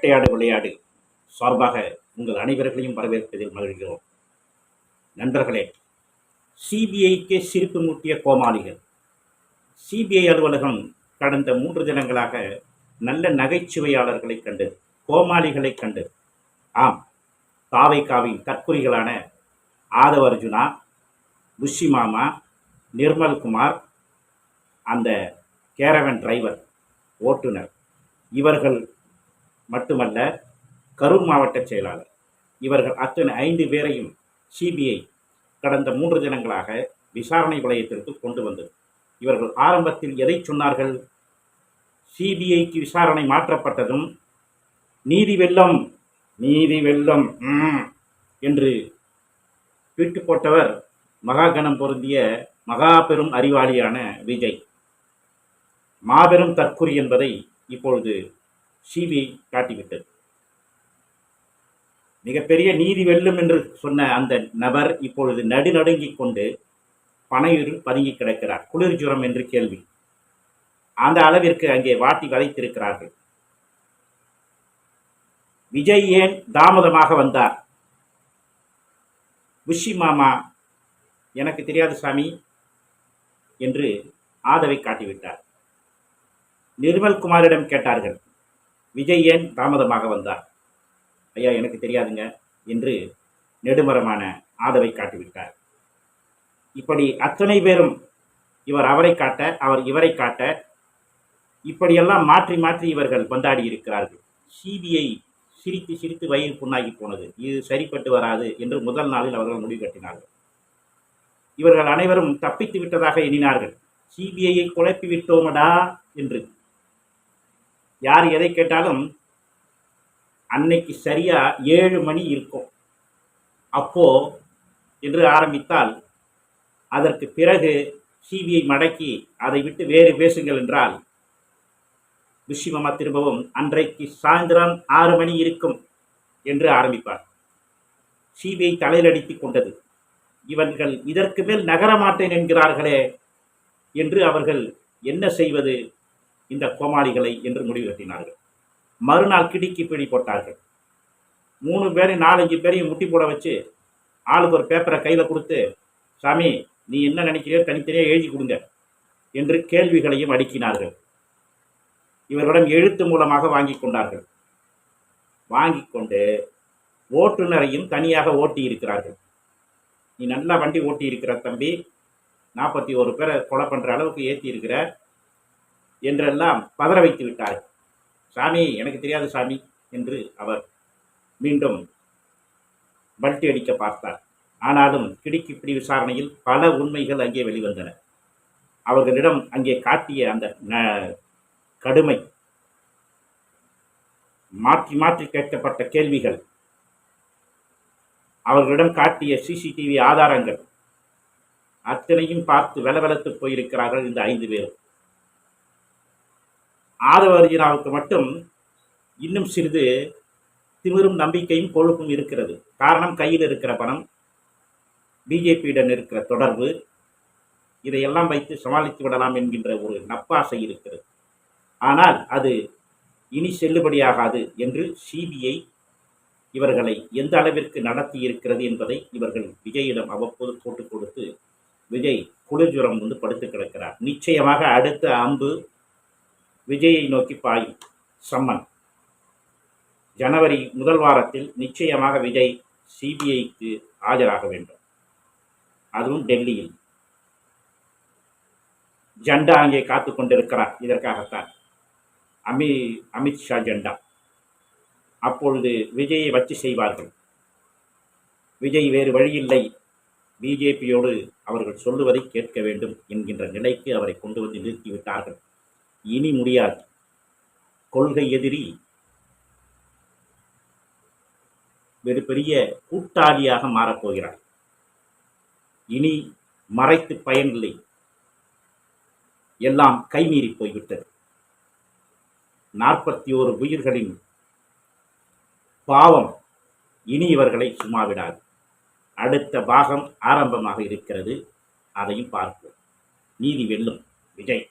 வேட்டையாடு விளையாடு. சார்பாக உங்கள் அனைவர்களையும் வரவேற்பதில் மகிழ்கிறோம். நண்பர்களே சிபிஐக்கு சிரிப்பு மூட்டிய கோமாளிகள். சிபிஐ அலுவலகம் கடந்த மூன்று தினங்களாக நல்ல நகைச்சுவையாளர்களை கண்டது கோமாளிகளை கண்டது ஆம் தாவைக்காவின் தற்குறிகளான ஆதவ அர்ஜுனா புஷி மாமா நிர்மல்குமார் அந்த கேரவன் டிரைவர் ஓட்டுநர். இவர்கள் மட்டுமல்ல கரூர் மாவட்ட செயலாளர். இவர்கள் அத்தனை ஐந்து பேரையும் சிபிஐ கடந்த மூன்று தினங்களாக விசாரணை வளையத்திற்கு கொண்டு வந்தது. இவர்கள் ஆரம்பத்தில் எதை சொன்னார்கள்? சிபிஐக்கு விசாரணை மாற்றப்பட்டதும் நீதி வெள்ளம் நீதி வெள்ளம் ம், என்று ட்வீட் போட்டவர் மகாகணம் பொருந்திய மகா பெரும் அறிவாளியான விஜய். மாபெரும் தற்குறி என்பதை இப்பொழுது சிபிஐ காட்டிவிட்டது. மிகப்பெரிய நீதி வெல்லும் என்று சொன்ன அந்த நபர் இப்பொழுது நடுநடுங்கிக் கொண்டு பனையூரில் பதுங்கி கிடக்கிறார். குளிர் ஜுரம் என்று கேள்வி. அந்த அளவிற்கு அங்கே வாட்டி வளைத்திருக்கிறார்கள் விஜய் ஏன் தாமதமாக வந்தார்? புஷி மாமா எனக்கு தெரியாது சாமி என்று ஆதவை காட்டிவிட்டார். நிர்மல் குமாரிடம் கேட்டார்கள். விஜய் ஏன் தாமதமாக வந்தார்? ஐயா எனக்கு தெரியாதுங்க என்று நெடுமரமான ஆதவை காட்டிவிட்டார். இப்படி அத்தனை பேரும் இவர் அவரை காட்ட அவர் இவரை காட்ட இப்படியெல்லாம் மாற்றி மாற்றி இவர்கள் கொண்டாடி இருக்கிறார்கள். சிபிஐ சிரித்து சிரித்து வயிறு புண்ணாகி போனது. இது சரிப்பட்டு வராது என்று முதல் நாளில் அவர்கள் முடிவு கட்டினார்கள். இவர்கள் அனைவரும் தப்பித்து விட்டதாக எண்ணினார்கள். சிபிஐயை குழப்பி விட்டோமடா என்று யார் எதை கேட்டாலும் அன்னைக்கு சரியா ஏழு மணி இருக்கும். அப்போ என்று ஆரம்பித்தால் அதற்கு பிறகு சிபிஐ மடக்கி அதை விட்டு வேறு பேசுங்கள் என்றால் விஷிமமா திரும்பவும் அன்றைக்கு சாயந்தரம் ஆறு மணி இருக்கும் என்று ஆரம்பிப்பார். சிபிஐ தலையிலடித்துக் கொண்டது. இவர்கள் இதற்கு மேல் நகர மாட்டேன் என்கிறார்களே என்று அவர்கள் என்ன செய்வது? இந்த கோமாளிகளை என்று முடிவு கட்டினார்கள். மறுநாள் கிடிக்கி பிடி போட்டார்கள். மூணு பேரையும் நாலஞ்சு பேரையும் முட்டி போட வச்சு ஆளுக்கு ஒரு பேப்பரை கையில் கொடுத்து சாமி நீ என்ன நினைக்கிறியோ தனித்தனியாக எழுதி கொடுங்க என்று கேள்விகளையும் அடுக்கினார்கள். இவர்களிடம் எழுத்து மூலமாக வாங்கி கொண்டார்கள். வாங்கி கொண்டு ஓட்டுநரையும் தனியாக ஓட்டி இருக்கிறார்கள். நீ நல்லா வண்டி ஓட்டி இருக்கிற தம்பி நாற்பத்தி ஒரு பேரை கொலை பண்ணுற அளவுக்கு ஏற்றி இருக்கிற என்றெல்லாம் பதற வைத்து விட்டார்கள். சாமி எனக்கு தெரியாது சாமி என்று அவர் மீண்டும் பல்ட்டி அடிக்க பார்த்தார். ஆனாலும் கிடுக்கிப்பிடி விசாரணையில் பல உண்மைகள் அங்கே வெளிவந்தன. அவர்களிடம் அங்கே காட்டிய அந்த ந- கடுமை மாற்றி மாற்றி கேட்கப்பட்ட கேள்விகள் அவர்களிடம் காட்டிய சிசிடிவி ஆதாரங்கள் அத்தனையும் பார்த்து வெலவெலத்து போயிருக்கிறார்கள் இந்த ஐந்து பேரும். ஆதவ அர்ஜுனாவுக்கு மட்டும் இன்னும் சிறிது திமிரும் நம்பிக்கையும் கொழுப்பும் இருக்கிறது. காரணம் கையில் இருக்கிற பணம் பிஜேபியுடன் இருக்கிற தொடர்பு இதையெல்லாம் வைத்து சமாளித்து விடலாம் என்கின்ற ஒரு நப்பாசை இருக்கிறது. ஆனால் அது இனி செல்லுபடியாகாது என்று சிபிஐ இவர்களை எந்த அளவிற்கு நடத்தி இருக்கிறது என்பதை இவர்கள் விஜயிடம் அவ்வப்போது போட்டுக் கொடுத்து விஜய் குளிர்ஜுரம் வந்து படுத்து கிடக்கிறார். நிச்சயமாக அடுத்த அம்பு விஜயை நோக்கி பாயும் சம்மன். ஜனவரி முதல் வாரத்தில் நிச்சயமாக விஜய் சிபிஐக்கு ஆஜராக வேண்டும். அதுவும் டெல்லியில். ஜெண்டா அங்கே காத்து கொண்டிருக்கிறார். இதற்காகத்தான். அமி அமித்ஷா ஜெண்டா. அப்பொழுது விஜயை வச்சு செய்வார்கள். விஜய் வேறு வழியில்லை. பிஜேபியோடு அவர்கள் சொல்லுவதை கேட்க வேண்டும் என்கின்ற நிலைக்கு அவரை கொண்டு வந்து நிறுத்திவிட்டார்கள். இனி முடியாது. கொள்கை எதிரி. வெறு பெரிய கூட்டாளியாக மாறப்போகிறார் இனி மறைத்து பயனில்லை. எல்லாம் கைமீறி போய்விட்டது. நாற்பத்தி ஓரு உயிர்களின் பாவம் இனி இவர்களை சும்மாவிடாது. அடுத்த பாகம் ஆரம்பமாக இருக்கிறது. அதையும் பார்ப்போம். நீதி வெல்லும். விஜய்.